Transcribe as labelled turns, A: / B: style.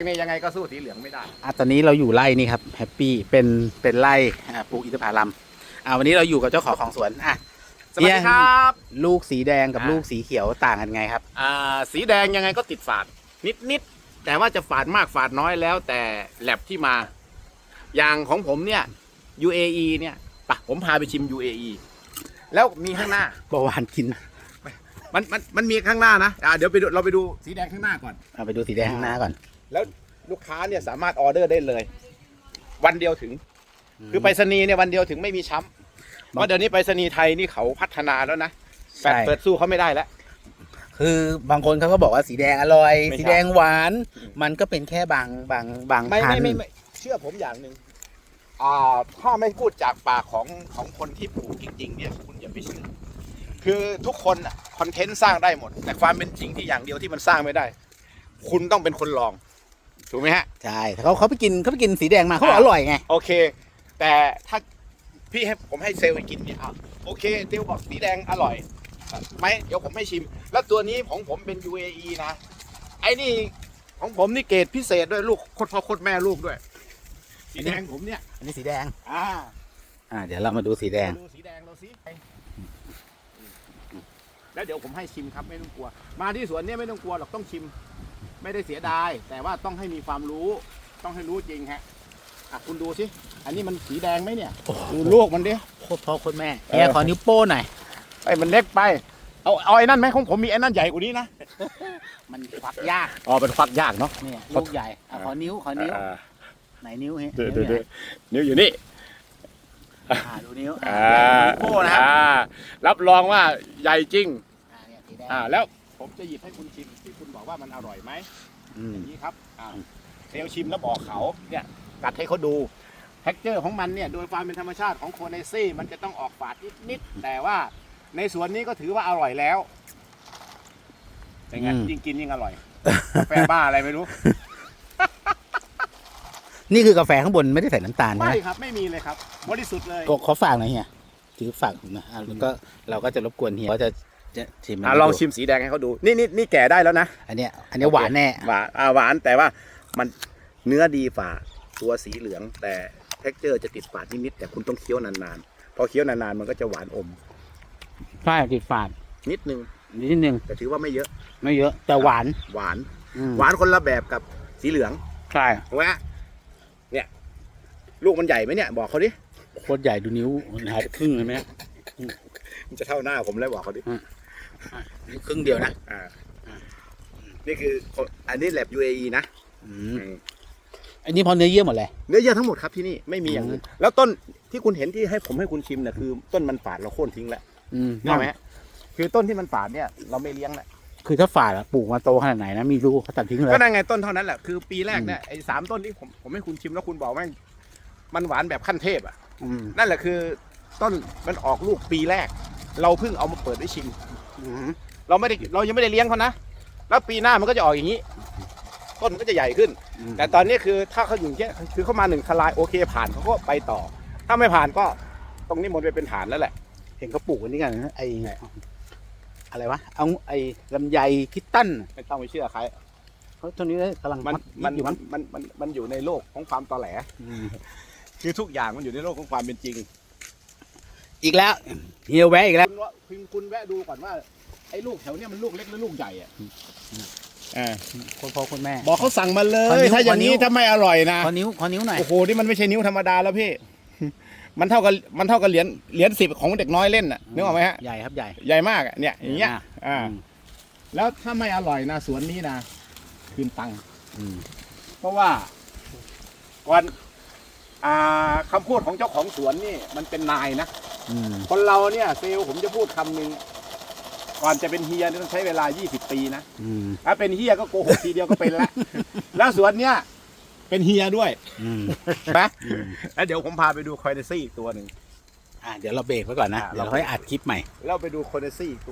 A: นี่ยังไงก็สู้สีเหลืองไม่ได้
B: อะตอนนี้เราอยู่ไร่นี่ครับแฮปปี้เป็นเป็นไร่อ่าปลูกอินทผลัมอ่าวันนี้เราอยู่กับเจ้าของของสวนอะ
A: สวัสดีครับ
B: ลูกสีแดงกับ
A: อะ
B: ลูกสีเขียวต่างกันไงครับ
A: อ่าสีแดงยังไงก็ติดฝาดนิดนิดๆแต่ว่าจะฝาดมากฝาดน้อยแล้ว แต่แลบที่มา อย่างของผมเนี่ย UAE เนี่ยปะผมพาไปชิม UAE แล้วมีข้างหน้า
B: เบาหวานกิน
A: มันมันมันมีข้างหน้านะอ่าเดี๋ยวไปดูเราไปดูสีแดงข้างหน้าก่อน
B: เอาไปดูสีแดงข้างหน้าก่อน
A: แล้วลูกค้าเนี่ยสามารถออเดอร์ได้เลย วันเดียวถึง คือไปรษณีย์เนี่ยวันเดียวถึงไม่มีช้ำเพราะเดี๋ยวนี้ไปรษณีย์ไทยนี่เขาพัฒนาแล้วนะแปด
B: ใช่
A: เปิดสู้เขาไม่ได้แล้ว
B: คือบางคนเขาก็บอกว่าสีแดงอร่อย
A: ไม่ใช่
B: สีแดงหวาน
A: อืม
B: มันก็เป็นแค่บางบางบาง
A: ไม่
B: พัน
A: ไม่
B: ธุ์
A: ไม่ไม่เชื่อผมอย่างหนึ่งอ่าถ้าไม่พูดจากปากของของคนที่ปลูกจริง ๆ เนี่ยคุณอย่าไปเชื่อคือทุกคนอะคอนเทนต์สร้างได้หมด แต่ความเป็นจริงที่อย่างเดียวที่มันสร้างไม่ได้ คุณต้องเป็นคนลอง ถูกไหมฮะ
B: ใช่เขาเขาไปกินเขาไปกินสีแดงมาเขาบอกอร่อยไง
A: โอเค แต่ถ้าพี่ให้ผมให้เซลล์ไปกินเนี่ยอะโอเคเซลล์บอกสีแดงอร่อยไหมเดี๋ยวผมให้ชิม แล้วตัวนี้ของผมเป็น UAE นะ ไอ้นี่ของผมนี่เกรดพิเศษด้วยลูกโคตรพ่อโคตรแม่ลูกด้วย สีแดงผมเนี่ย
B: อันนี้สีแดง
A: อ่า
B: อ่า เดี๋ยวเรามาดูสีแดง
A: ดูสีแดงเราสิแล้วเดี๋ยวผมให้ชิมครับไม่ต้องกลัว มาที่สวนเนี่ยไม่ต้องกลัวหรอกต้องชิม ไม่ได้เสียดาย แต่ว่าต้องให้มีความรู้ต้องให้รู้จริงฮะอะคุณดูสิอันนี้มันสีแดงไหมเนี่ย
B: โอ้โห
A: ดูลูกมันดิ
B: โคตรพ่อโคตรแม่
A: เออ
B: เฮียขอนิ้วโป้หน่อย
A: ไอ้มันเล็กไป เอาเอาไอ้นั่นไหมของผมมีไอ้นั่นใหญ่กว่านี้นะ
B: มันฟักยาก
A: อ๋อเป็นฟักยากเนาะ
B: เนี่ยลูกใหญ่อะขอนิ้วขอนิ้ว
A: อ่า
B: ไหนนิ้วเฮ้ย
A: ดู
B: นิ้ว
A: ดู
B: ให
A: ดู
B: ญ่
A: นิ้วอยู่นี่
B: อ่าดูนิ้ว
A: อ่า
B: นิ้วโป้นะครับ
A: อ่ารับรองว่าใหญ่จริง
B: อ่าเนี่ยสีแดง
A: อ่าแล้ว ผมจะหยิบให้คุณชิมที่คุณบอกว่ามันอร่อยไหม
B: อืม
A: อย่างนี้ครับอ่าเซลลชิมแล้วบอกเขาเนี่ยกัดให้เขาดูแท็กเจอร์ของมันเนี่ยโดยความเป็นธรรมชาติของโคเนซี่มันจะต้องออกฝาดนิดๆแต่ว่าในสวนนี้ก็ถือว่าอร่อยแล้วเป็นไงยิ่งกินยิ่งอร่อยแฟบ้าอะไรไม่รู้
B: นี่คือกาแฟข้างบนไม่ได้ใส่น้ำตาลใช่
A: ไม่
B: ไหม
A: ครับไม่มีเลยครับบริสุทธิ์เลย
B: ก็ขอฝากหน่อยเฮียถือฝากผมนะอะแล้วก็เราก็จะรบกวนเฮียว่าจะ จะชิม
A: อะลองชิมสีแดงให้เขาดู นี่นี่นี่แก่ได้แล้วนะ
B: อันเนี้ยอันเนี้ยหวานแน่
A: หวานอ่าหวานแต่ว่ามันเนื้อดีฝ่าตัวสีเหลือง แต่เท็กเจอร์จะติดฝาดนิดๆแต่คุณต้องเคี้ยวนานๆพอเคี้ยวนานๆมันก็จะหวานอม
B: ใช่ติดฝาด
A: นิดนึง
B: นิดนึง
A: แต่ถือว่าไม่เยอะ
B: ไม่เยอะ แต่หวาน
A: หวาน
B: อืม
A: หวานคนละแบบกับสีเหลือง
B: ใช่
A: ถูกไหมฮะเนี่ย ลูกมันใหญ่ไหมเนี่ย บอกเขาดิ
B: โคตรใหญ่ดูนิ้วหายไปครึ่งเลยไหม
A: มันจะเท่าหน้าผมเลยบอกเขาดิ
B: นิ้วครึ่งเดียวนะ
A: อ่านี่คือคนอันนี้แลบ UAE นะ
B: อืมอันนี้พอเนื้อเยื่อหมดเลย
A: เนื้อเยอะทั้งหมดครับที่นี่ไม่มีอย่างอื่นแล้วต้นที่คุณเห็นที่ให้ผมให้คุณชิมเนี่ยคือต้นมันฝาดเราโค่นทิ้งแล้ว
B: อืม
A: นึกออกไหมฮะคือต้นที่มันฝาดเนี่ย เราไม่เลี้ยงแล้ว
B: คือถ้าฝาดอะปลูกมาโตขนาดไหนนะมีลูกเขาตัดทิ้งเลย
A: ก็นั่นไงต้นเท่านั้นแหละคือปีแรกเนี่ยไอ้สามต้นที่ผมผมให้คุณชิมแล้วคุณบอกว่ามันหวานแบบขั้นเทพอะ
B: อืม
A: นั่นแหละคือต้นมันออกลูกปีแรก เราเพิ่งเอามาเปิดได้ชิม
B: อืม
A: เราไม่ได้เรายังไม่ได้เลี้ยงเขานะแล้วปีหน้ามันก็จะออกอย่างนี้ ต้นมันก็จะใหญ่ขึ้นแต่ตอนนี้คือถ้าเขาอยู่แค่คือเขามาหนึ่งทลายโอเคผ่านเขาก็ไปต่อ ถ้าไม่ผ่านก็ตรงนี้มันไปเป็นฐานแล้วแหละ
B: เห็นเขาปลูกกันนี่กันนะไออะไรวะเอาไอลำไยคิตตัน
A: ไม่ต้องไปเชื่อใคร
B: เขาตอนนี้กำลัง
A: มัน
B: ฮอต
A: มัน
B: อยู่
A: มั
B: มั้
A: น
B: ง
A: มันมันมันอยู่ในโลกของความตอแหล
B: อืม
A: คือทุกอย่างมันอยู่ในโลกของความเป็นจริง
B: อีกแล้วเฮียแวะอีกแล้ว
A: คุณว่า คุณคุณแวะดูก่อนว่าไอ้ลูกแถวเนี้ยมันลูกเล็กหรือลูกใหญ่อะอ่า
B: คนพ่อคนแม่
A: บอกเขาสั่งมาเล
B: ขอย นิ้ว
A: ถ้าอย่างนี้
B: ขอนิ้ว
A: ถ้าไม่อร่อยนะ
B: ขอนิ้วขอนิ้วหน่อย
A: โอ้โหนี่มันไม่ใช่นิ้วธรรมดาแล้วพี่ มันเท่ากับมันเท่ากับเหรียญเหรียญสิบของเด็กน้อยเล่นน่ะนึกออกไหมฮะ
B: ใหญ่ครับใหญ่
A: ใหญ่มากอะเนี่ยอย่างเงี้ย
B: อ่า
A: อ่าแล้วถ้าไม่อร่อยนะสวนนี้นะคืนตังค์
B: อืม
A: เพราะว่าก่อนอ่าคำพูดของเจ้าของสวนนี่มันเป็นนายนะ
B: อืม
A: คนเราเนี่ยเซลล์ผมจะพูดคำหนึ่งก่อนจะเป็นเฮียนี่ต้องใช้เวลา 20 ปีนะ
B: อืม
A: ถ้าเป็นเฮียก็โกหกทีเดียวก็เป็นแล้วแล้วสวนเนี้ยเป็นเฮียด้วย
B: อืม
A: นะ
B: อืม
A: แล้วเดี๋ยวผมพาไปดูคอยเนซี่อีกตัวหนึ่ง
B: อะเดี๋ยวเราเบรกไว้ก่อนนะ
A: อะ
B: เดี๋ยวเราค่อยอัดคลิปใหม่
A: แล้วไปดูคอยเนซี่อีกตัว